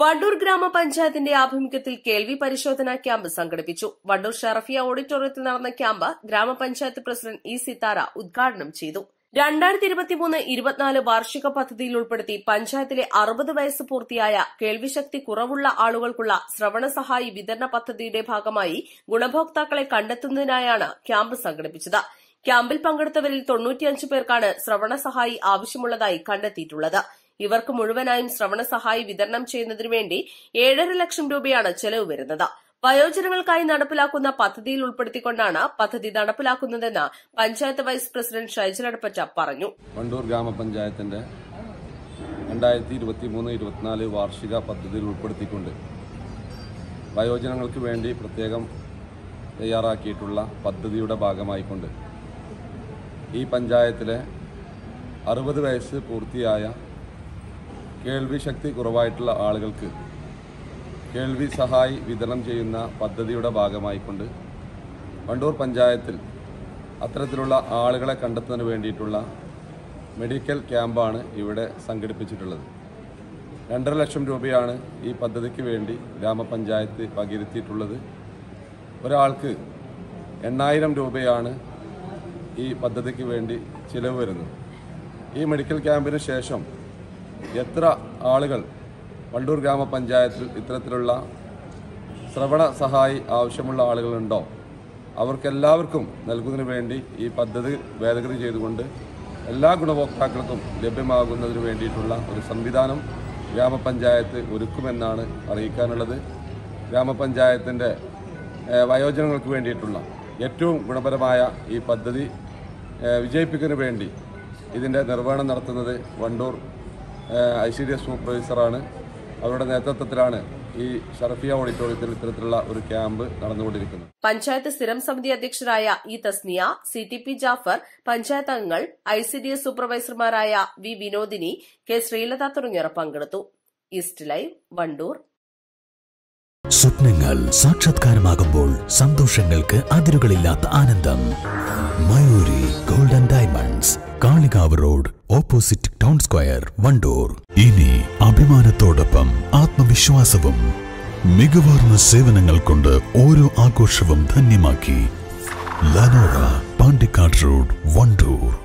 Wandoor ഗ്രാമപഞ്ചായത്തിന്റെ ആഭിമുഖ്യത്തിൽ കേൾവി പരിശോധനാ ക്യാമ്പ് സംഘടിപ്പിച്ചു. വണ്ടൂർ ഷറഫിയ ഓഡിറ്റോറിയത്തിൽ നടന്ന ക്യാമ്പ് ഗ്രാമപഞ്ചായത്ത് പ്രസിഡന്റ് ഇ സിത്താര ഉദ്ഘാടനം ചെയ്തു. രണ്ടായിരത്തി ഇരുപത്തിമൂന്ന് ഇരുപത്തിനാല് വാർഷിക പദ്ധതിയിൽ ഉൾപ്പെടുത്തി പഞ്ചായത്തിലെ അറുപത് വയസ്സ് പൂർത്തിയായ കേൾവിശക്തി കുറവുള്ള ആളുകൾക്കുള്ള ശ്രവണ സഹായി വിതരണ പദ്ധതിയുടെ ഭാഗമായി ഗുണഭോക്താക്കളെ കണ്ടെത്തുന്നതിനായാണ് ക്യാമ്പ് സംഘടിപ്പിച്ചത്. ക്യാമ്പിൽ പങ്കെടുത്തവരിൽ തൊണ്ണൂറ്റിയഞ്ച് പേർക്കാണ് ശ്രവണ സഹായി ആവശ്യമുള്ളതായി കണ്ടെത്തിയിട്ടുള്ളത്. ഇവർക്ക് മുഴുവനായും ശ്രവണ സഹായി വിതരണം ചെയ്യുന്നതിനു വേണ്ടി ഏഴര ലക്ഷം രൂപയാണ് ചെലവ് വരുന്നത്. വയോജനങ്ങൾക്കായി നടപ്പിലാക്കുന്ന പദ്ധതിയിൽ ഉൾപ്പെടുത്തിക്കൊണ്ടാണ് പദ്ധതി നടപ്പിലാക്കുന്നതെന്ന് പഞ്ചായത്ത് വൈസ് പ്രസിഡന്റ് ഷൈജൽ പറഞ്ഞു. വണ്ടൂർ ഗ്രാമപഞ്ചായത്തിന്റെ രണ്ടായിരത്തി ഇരുപത്തി മൂന്ന് ഇരുപത്തിനാല് വാർഷിക പദ്ധതിയിൽ ഉൾപ്പെടുത്തിക്കൊണ്ട് വയോജനങ്ങൾക്ക് വേണ്ടി പ്രത്യേകം തയ്യാറാക്കിയിട്ടുള്ള പദ്ധതിയുടെ ഭാഗമായിക്കൊണ്ട് ഈ പഞ്ചായത്തിലെ അറുപത് വയസ്സ് പൂർത്തിയായ കേൾവി ശക്തി കുറവായിട്ടുള്ള ആളുകൾക്ക് കേൾവി സഹായി വിതരണം ചെയ്യുന്ന പദ്ധതിയുടെ ഭാഗമായിക്കൊണ്ട് വണ്ടൂർ പഞ്ചായത്തിൽ അത്തരത്തിലുള്ള ആളുകളെ കണ്ടെത്തുന്നതിന് വേണ്ടിയിട്ടുള്ള മെഡിക്കൽ ക്യാമ്പാണ് ഇവിടെ സംഘടിപ്പിച്ചിട്ടുള്ളത്. രണ്ടര ലക്ഷം രൂപയാണ് ഈ പദ്ധതിക്ക് വേണ്ടി ഗ്രാമപഞ്ചായത്ത് പകിരുത്തിയിട്ടുള്ളത്. ഒരാൾക്ക് എണ്ണായിരം രൂപയാണ് ഈ പദ്ധതിക്ക് വേണ്ടി ചിലവ് വരുന്നത്. ഈ മെഡിക്കൽ ക്യാമ്പിന് ശേഷം എത്ര ആളുകൾ വണ്ടൂർ ഗ്രാമപഞ്ചായത്തിൽ ഇത്തരത്തിലുള്ള ശ്രവണ സഹായി ആവശ്യമുള്ള ആളുകളുണ്ടോ? അവർക്കെല്ലാവർക്കും നൽകുന്നതിന് വേണ്ടി ഈ പദ്ധതി ഭേദഗതി ചെയ്തുകൊണ്ട് എല്ലാ ഗുണഭോക്താക്കൾക്കും ലഭ്യമാകുന്നതിന് വേണ്ടിയിട്ടുള്ള ഒരു സംവിധാനം ഗ്രാമപഞ്ചായത്ത് ഒരുക്കുമെന്നാണ് അറിയിക്കാനുള്ളത്. ഗ്രാമപഞ്ചായത്തിന്റെ വയോജനങ്ങൾക്ക് വേണ്ടിയിട്ടുള്ള ഏറ്റവും ഗുണപരമായ ഈ പദ്ധതി വിജയിപ്പിക്കുന്നതിന് വേണ്ടി ഇതിന്റെ നിർവഹണം നടത്തുന്നത് വണ്ടൂർ ഐ സി സൂപ്പർവൈസറാണ്. അവരുടെ നേതൃത്വത്തിലാണ് ഈ ഷറഫിയ ഓഡിറ്റോറിയത്തിൽ ഇത്തരത്തിലുള്ള ഒരു ക്യാമ്പ് നടന്നുകൊണ്ടിരിക്കുന്നത്. പഞ്ചായത്ത് സ്ഥിരം സമിതി അധ്യക്ഷരായ E Thasniya C T P Jafar panchayat അംഗങ്ങൾ ഐ സി ഡി എസ് സൂപ്പർവൈസർമാരായ വി വിനോദിനി കെ ശ്രീലത തുടങ്ങിയവർ പങ്കെടുത്തു. East live Wandoor. സ്വപ്നങ്ങൾ സാക്ഷാത്കാരമാകുമ്പോൾ സന്തോഷങ്ങൾക്ക് അതിരുകളില്ലാത്ത ആനന്ദം. Mayuri golden diamonds Kalikavu road opposite town square Wandoor. ഇനി അഭിമാനത്തോടൊപ്പം ആത്മവിശ്വാസവും മികവാർന്ന സേവനങ്ങൾ കൊണ്ട് ഓരോ ആഘോഷവും ധന്യമാക്കി. ലനോറ പാണ്ടിക്കാട് റോഡ് വണ്ടൂർ.